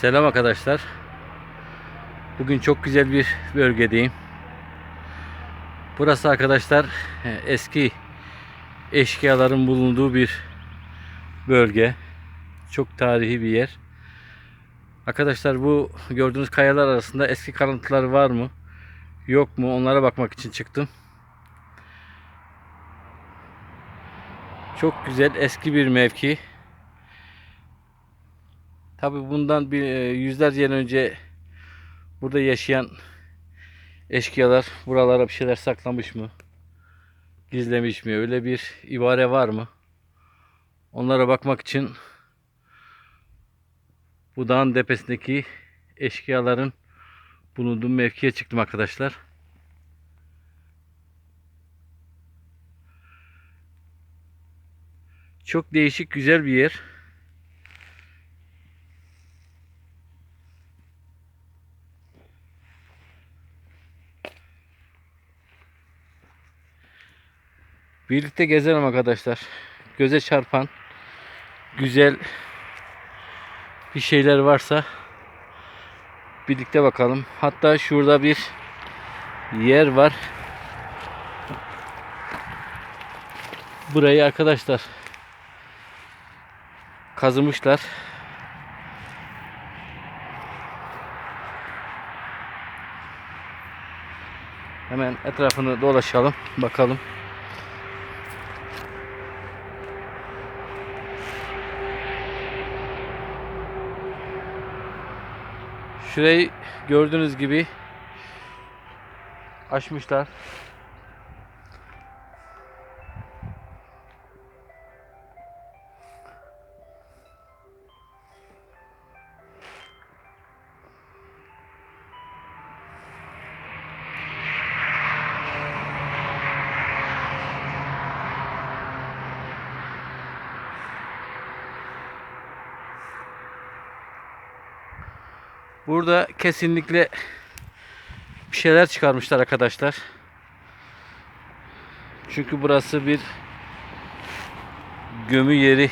Selam arkadaşlar. Bugün çok güzel bir bölgedeyim. Burası arkadaşlar e, eski eşkıyaların bulunduğu bir bölge. Çok tarihi bir yer. Arkadaşlar bu gördüğünüz kayalar arasında eski kalıntılar var mı? Yok mu? Onlara bakmak için çıktım. Çok güzel eski bir mevki. Tabi bundan bir e, yüzlerce yıl önce burada yaşayan eşkıyalar buralara bir şeyler saklamış mı? Gizlemiş mi? Öyle bir ibare var mı? Onlara bakmak için bu dağın tepesindeki eşkıyaların bulunduğu mevkiye çıktım arkadaşlar. Çok değişik güzel bir yer. Birlikte gezelim arkadaşlar. Göze çarpan güzel bir şeyler varsa birlikte bakalım. Hatta şurada bir yer var. Burayı arkadaşlar kazımışlar. Hemen etrafını dolaşalım, bakalım. Şurayı gördüğünüz gibi açmışlar. Burada kesinlikle bir şeyler çıkarmışlar arkadaşlar. Çünkü burası bir gömü yeri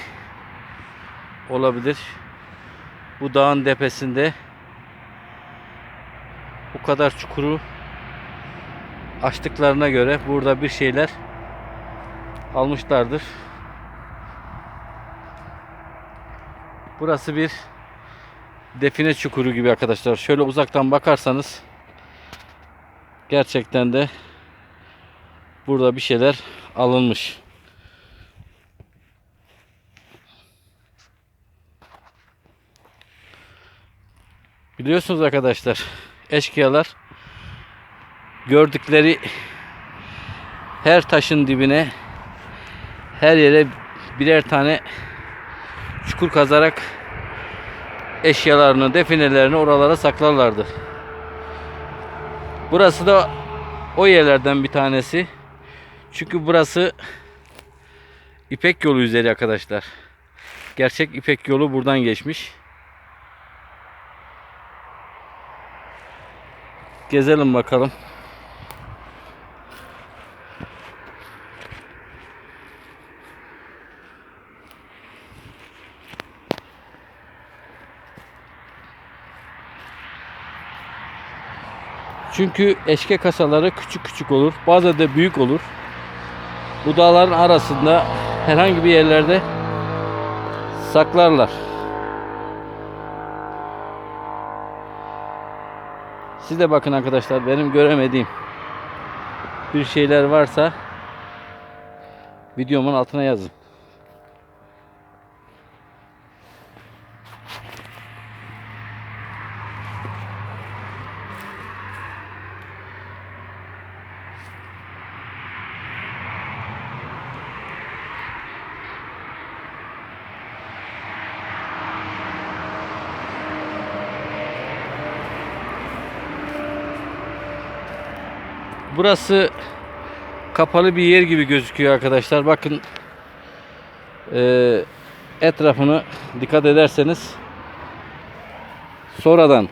olabilir. Bu dağın tepesinde bu kadar çukuru açtıklarına göre burada bir şeyler almışlardır. Burası bir define çukuru gibi arkadaşlar. Şöyle uzaktan bakarsanız gerçekten de burada bir şeyler alınmış. Biliyorsunuz arkadaşlar eşkıyalar gördükleri her taşın dibine her yere birer tane çukur kazarak eşyalarını, definelerini oralara saklarlardı. Burası da o yerlerden bir tanesi. Çünkü burası İpek yolu üzeri arkadaşlar. Gerçek İpek yolu buradan geçmiş. Gezelim bakalım. Çünkü eşke kasaları küçük küçük olur. Bazen de büyük olur. Bu dağların arasında herhangi bir yerlerde saklarlar. Siz de bakın arkadaşlar benim göremediğim bir şeyler varsa videomun altına yazın. Burası kapalı bir yer gibi gözüküyor arkadaşlar. Bakın eee, etrafını dikkat ederseniz sonradan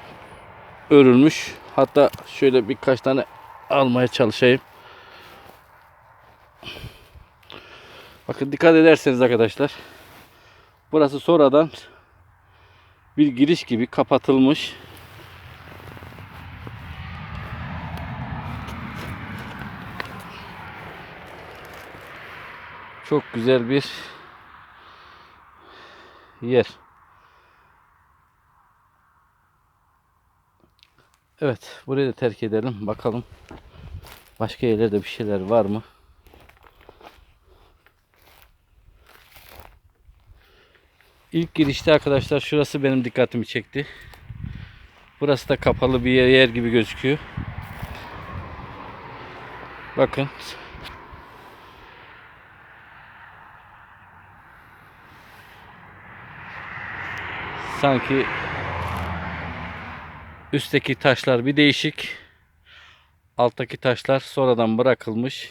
örülmüş. Hatta şöyle birkaç tane almaya çalışayım. Bakın dikkat ederseniz arkadaşlar. Burası sonradan bir giriş gibi kapatılmış. Çok güzel bir yer. Evet, burayı da terk edelim. Bakalım. Başka yerlerde bir şeyler var mı? İlk girişte arkadaşlar şurası benim dikkatimi çekti. Burası da kapalı bir yer, yer gibi gözüküyor. Bakın. Sanki üstteki taşlar bir değişik. Alttaki taşlar sonradan bırakılmış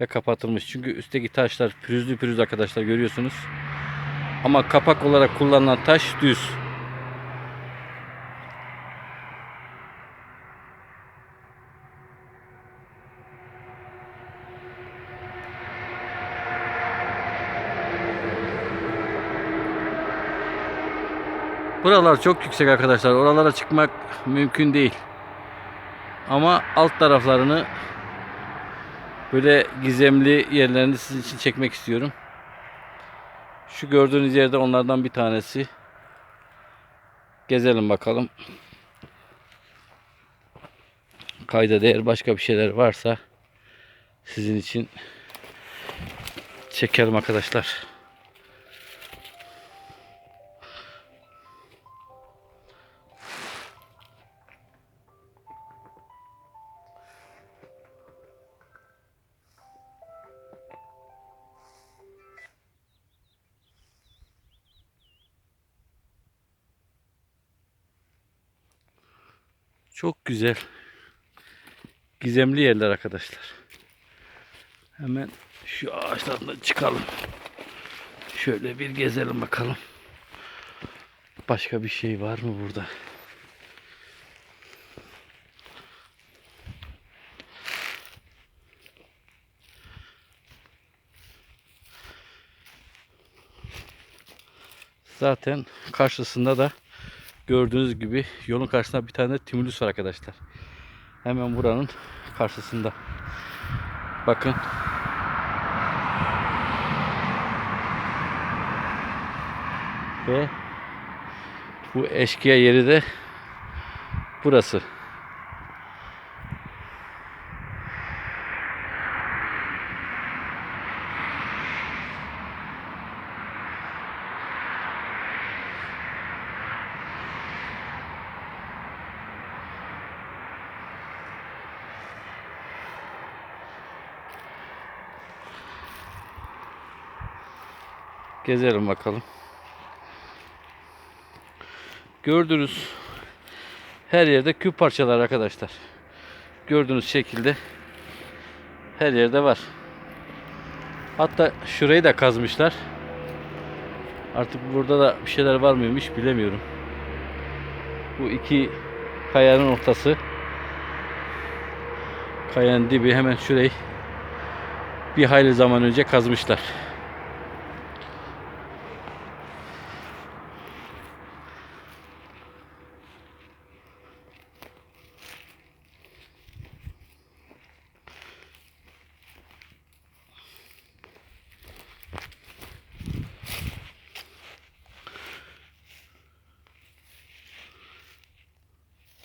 ve kapatılmış. Çünkü üstteki taşlar pürüzlü pürüz arkadaşlar görüyorsunuz. Ama kapak olarak kullanılan taş düz. Buralar çok yüksek arkadaşlar. Oralara çıkmak mümkün değil. Ama alt taraflarını böyle gizemli yerlerini sizin için çekmek istiyorum. Şu gördüğünüz yerde onlardan bir tanesi. Gezelim bakalım. Kayda değer başka bir şeyler varsa sizin için çekelim arkadaşlar. Çok güzel. Gizemli yerler arkadaşlar. Hemen şu ağaçlardan çıkalım. Şöyle bir gezelim bakalım. Başka bir şey var mı burada? Zaten karşısında da gördüğünüz gibi yolun karşısında bir tane timulus var arkadaşlar. Hemen buranın karşısında. Bakın. Ve bu eşkıya yeri de burası. Gezelim bakalım. Gördünüz. Her yerde küp parçalar arkadaşlar. Gördüğünüz şekilde her yerde var. Hatta şurayı da kazmışlar. Artık burada da bir şeyler var mıymış bilemiyorum. Bu iki kayanın ortası. Kayanın dibi hemen şurayı bir hayli zaman önce kazmışlar.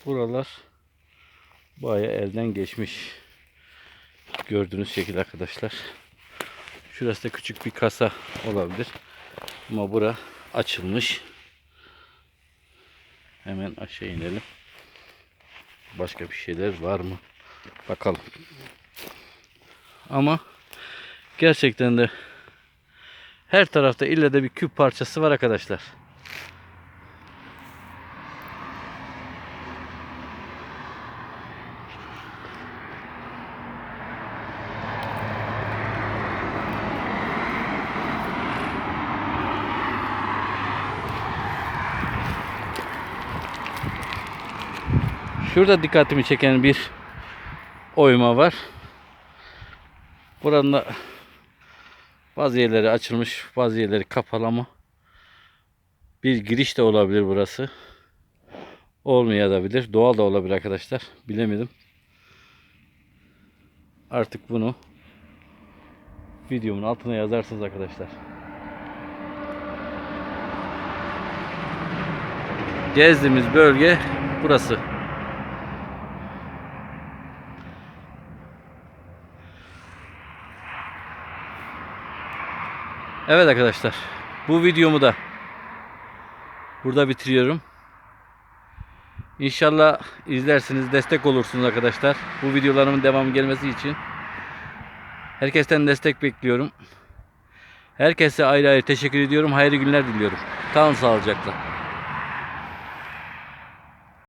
Buralar baya elden geçmiş. Gördüğünüz şekilde arkadaşlar. Şurası da küçük bir kasa olabilir. Ama bura açılmış. Hemen aşağı inelim. Başka bir şeyler var mı? Bakalım. Ama gerçekten de her tarafta ille de bir küp parçası var arkadaşlar. Şurada dikkatimi çeken bir oyma var. Buranın da bazı yerleri açılmış, bazı yerleri kapalı ama bir giriş de olabilir burası. Olmayabilir. Doğal da olabilir arkadaşlar. Bilemedim. Artık bunu videomun altına yazarsınız arkadaşlar. Gezdiğimiz bölge burası. Evet arkadaşlar. Bu videomu da burada bitiriyorum. İnşallah izlersiniz, destek olursunuz arkadaşlar. Bu videolarımın devamı gelmesi için. Herkesten destek bekliyorum. Herkese ayrı ayrı teşekkür ediyorum. Hayırlı günler diliyorum. Kalın sağlıcakla.